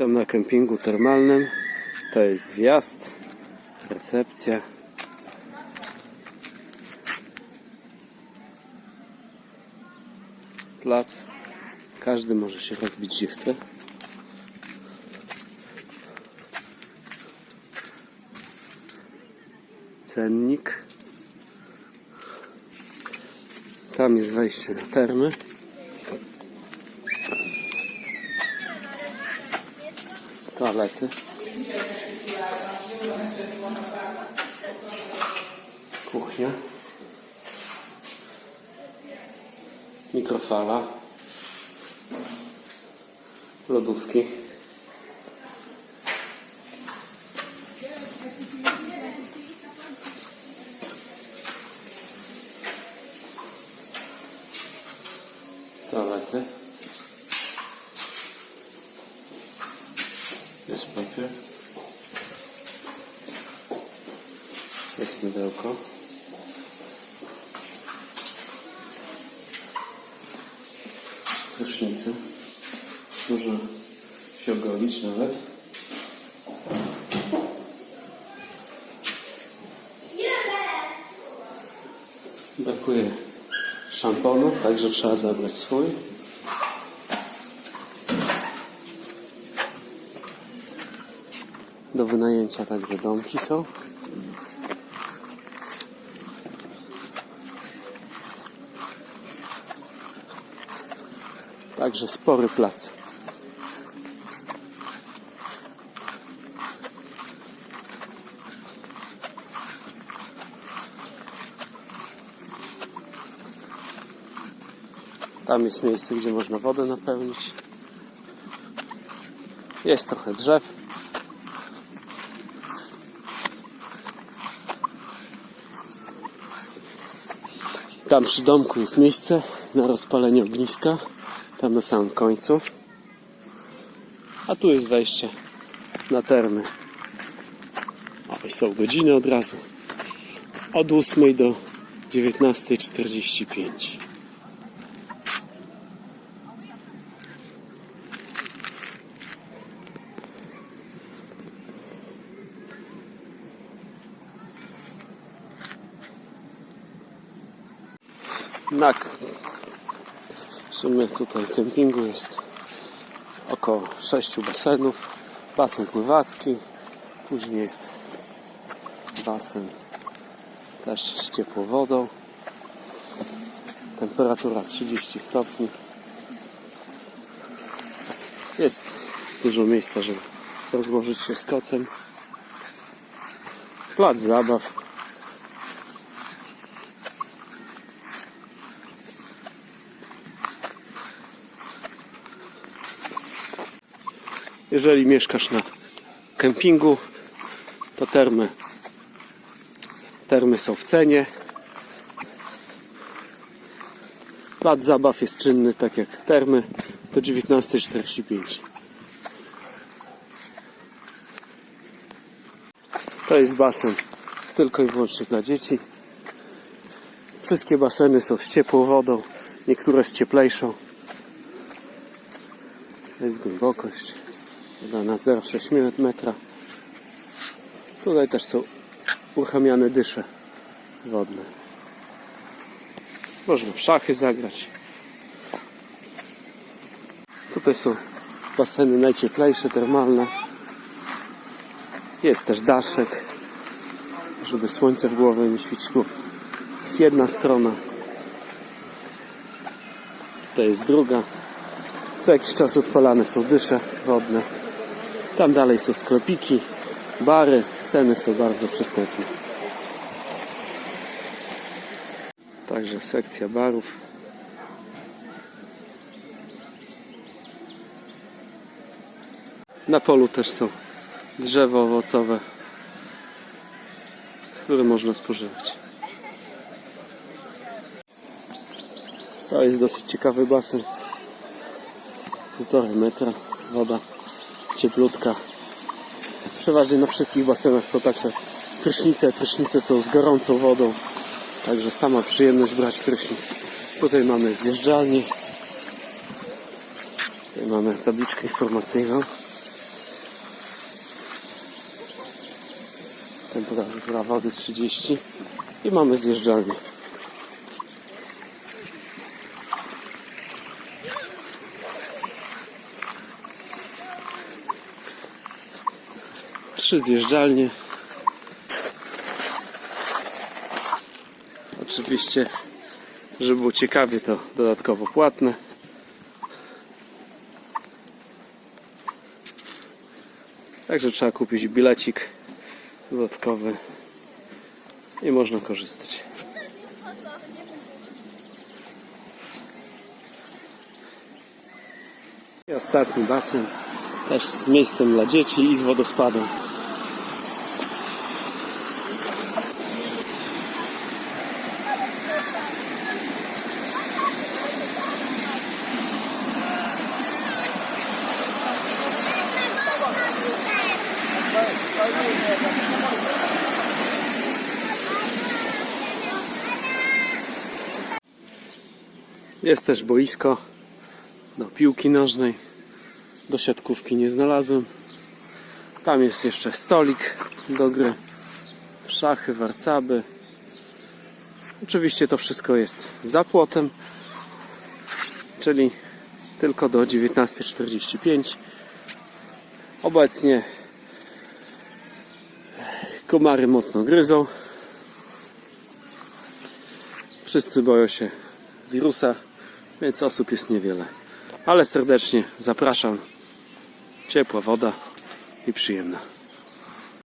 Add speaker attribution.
Speaker 1: Witam na kempingu termalnym. To jest wjazd, recepcja. Plac. Każdy może się rozbić gdzie chce. Cennik. Tam jest wejście na termy. Toalety. Kuchnia. Mikrofala. Lodówki. Toalety. Jest papier. Jest mydełko. Prysznicy. Można się ogolić nawet. Brakuje szamponu, także trzeba zabrać swój. Do wynajęcia także domki są. Także spory plac. Tam jest miejsce, gdzie można wodę napełnić. Jest trochę drzew. Tam przy domku jest miejsce na rozpalenie ogniska. Tam na samym końcu. A tu jest wejście na termy. O, i są godziny od razu. Od 8 do 19.45. Na w sumie tutaj kempingu jest około 6 basenów. Basen pływacki, później jest basen też z ciepłą wodą. Temperatura 30 stopni. Jest dużo miejsca, żeby rozłożyć się z kocem. Plac zabaw. Jeżeli mieszkasz na kempingu, to termy. Termy są w cenie. Plac zabaw jest czynny, tak jak termy, do 19.45. To jest basen tylko i wyłącznie dla dzieci. Wszystkie baseny są z ciepłą wodą, niektóre z cieplejszą. To jest głębokość. Woda na 0,6 metra. Tutaj też są uruchamiane dysze wodne. Można w szachy zagrać. Tutaj są baseny najcieplejsze, termalne. Jest też daszek, żeby słońce w głowę nie świeciło. Jest jedna strona. Tutaj jest druga. Co jakiś czas odpalane są dysze wodne. Tam dalej są sklepiki, bary. Ceny są bardzo przystępne. Także sekcja barów. Na polu też są drzewa owocowe, które można spożywać. To jest dosyć ciekawy basen. Półtorej metra woda cieplutka. Przeważnie na wszystkich basenach są także prysznice. Prysznice są z gorącą wodą. Także sama przyjemność brać prysznic. Tutaj mamy zjeżdżalnię. Tutaj mamy tabliczkę informacyjną. Temperatura wody 30 i mamy zjeżdżalnię. Trzy zjeżdżalnie. Oczywiście, żeby było ciekawie, to dodatkowo płatne. Także trzeba kupić bilecik dodatkowy i można korzystać. I ostatni basen, też z miejscem dla dzieci i z wodospadem. Jest też boisko do piłki nożnej. Do siatkówki nie znalazłem. Tam jest jeszcze stolik do gry. Szachy, warcaby. Oczywiście to wszystko jest za płotem, czyli tylko do 19.45. Obecnie komary mocno gryzą. Wszyscy boją się wirusa, więc osób jest niewiele. Ale serdecznie zapraszam. Ciepła woda i przyjemna.